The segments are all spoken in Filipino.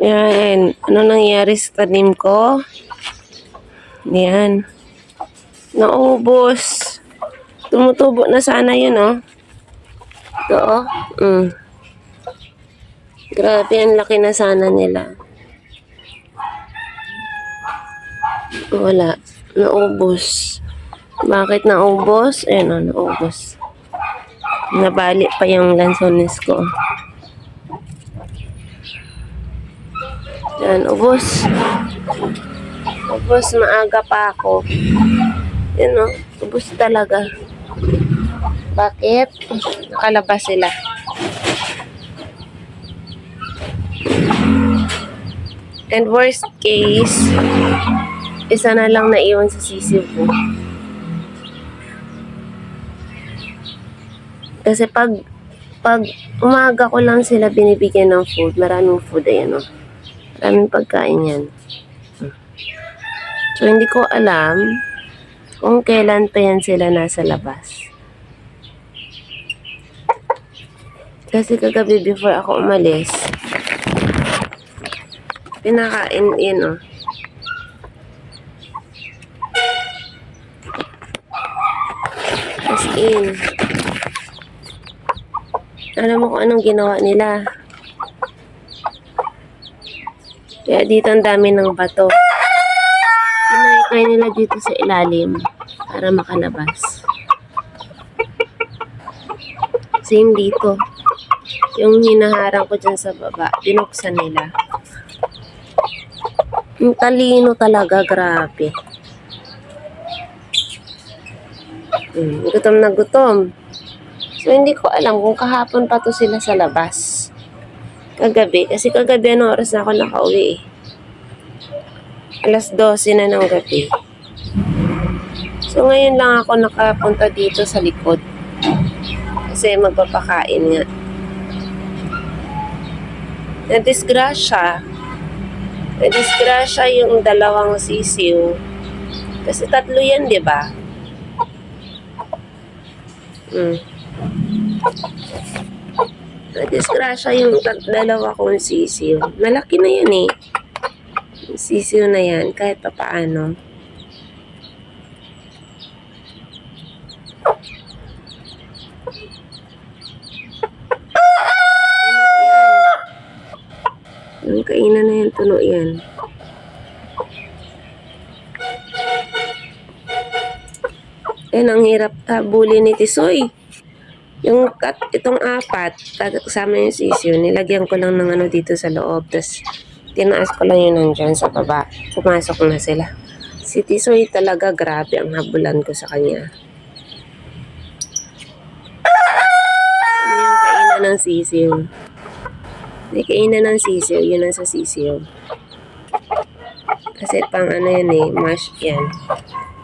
Yan. Ano nangyari sa tanim ko? Yan. Naubos. Tumutubo na sana yun, oh. Ito, oh. Mm. Grabe, ang laki na sana nila. Wala. Naubos. Bakit naubos? Ayan, oh, naubos. Nabali pa yung lansones ko. Yan, ubos. Ubos, maaga pa ako. Yan o, ubos talaga. Bakit? Nakalabas sila. And worst case, isa na lang naiwan sa sisiw ko. Kasi pag pag umaga ko lang sila binibigyan ng food, maraming food, ayan o. Maraming pagkain yan. So, hindi ko alam kung kailan pa yan sila nasa labas. Kasi kagabi before ako umalis, pinakain yun oh. As in. Alam mo kung anong ginawa nila. Kaya dito ang dami ng bato. Pinakikay nila dito sa ilalim para makalabas. Same dito. Yung hinaharang ko dyan sa baba, binuksan nila. Yung talino talaga, grabe. Hmm, gutom na gutom. So, hindi ko alam kung kahapon pa to sila sa labas. Kagabi. Kasi kagabi, ano oras na ako nakauwi eh. Alas 12 na ng gabi. So, ngayon lang ako nakapunta dito sa likod. Kasi magpapakain nga. Na-disgrasya. Na-disgrasya yung dalawang sisiw. Kasi tatlo yan, di ba? Hmm. Na-disgrasya yung dalawa kong sisiw. Malaki na yan eh. Sisiw na yan, kahit pa paano. Yung kainan na yan, tuno yan. Yan, ang hirap habulin ni Tisoy. Yung kat, itong apat, kasama yung sisiyo, nilagyan ko lang ng ano dito sa loob. Tapos, tinaas ko lang yun nandyan sa baba. Pumasok na sila. Si Tisoy talaga grabe ang habulan ko sa kanya. Ano yung kainan ng sisiyo? May kainan ng sisiyo, yun ang sa sisiyo. Kasi pang ano yan eh, mash yan.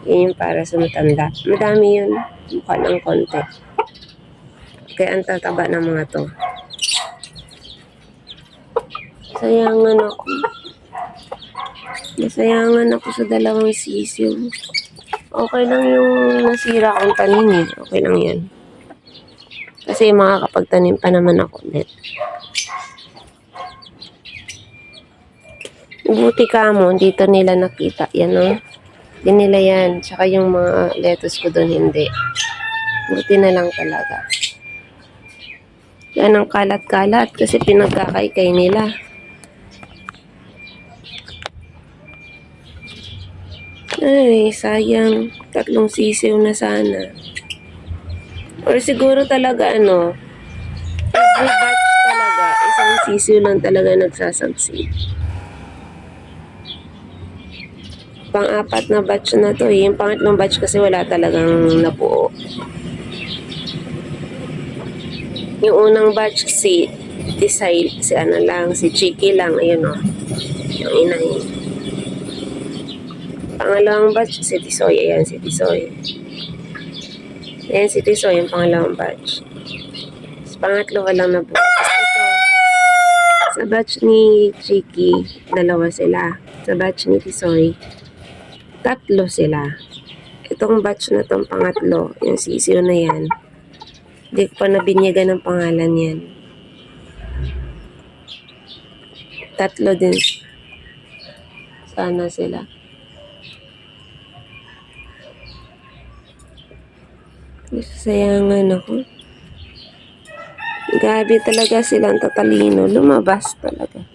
Yun yung para sa matanda. Madami yun. Mukha ng konti. Kaya ang tataba ng mga to. Sayangan ako. Nasayangan ako sa dalawang sisiw. Okay lang yung nasira kong tanim eh. Okay lang yan. Kasi makakapagtanim pa naman ako ulit. Buti ka mo, dito nila nakita. Yan o. Di nila yan. Tsaka yung mga lettuce ko doon, hindi. Buti na lang talaga. Yan ang kalat-kalat kasi pinagkakaykay nila. Ay, sayang. Tatlong sisiw na sana. Or siguro talaga ano, every batch talaga, isang sisiw lang talaga nagsasucceed. Pang-apat na batch na to eh. Yung pangatlong batch kasi wala talagang nabuo. Yung unang batch si Tisay, si ano lang, si Chiki lang, ayun o. Yung inay. Pangalawang batch si Tisoy, ayan si Tisoy. Ayan si Tisoy, yung pangalawang batch. Sa pangatlo walang nabuo. Tapos ito, sa batch ni Chiki, dalawa sila. Sa batch ni Tisoy, tatlo sila. Itong batch na tong pangatlo, yung sisiyo na yan, hindi ko pa nabinyagan ng pangalan yan. tatlo din. Sana sila. Sayangan ako. Grabe talaga silang tatalino. Lumabas talaga.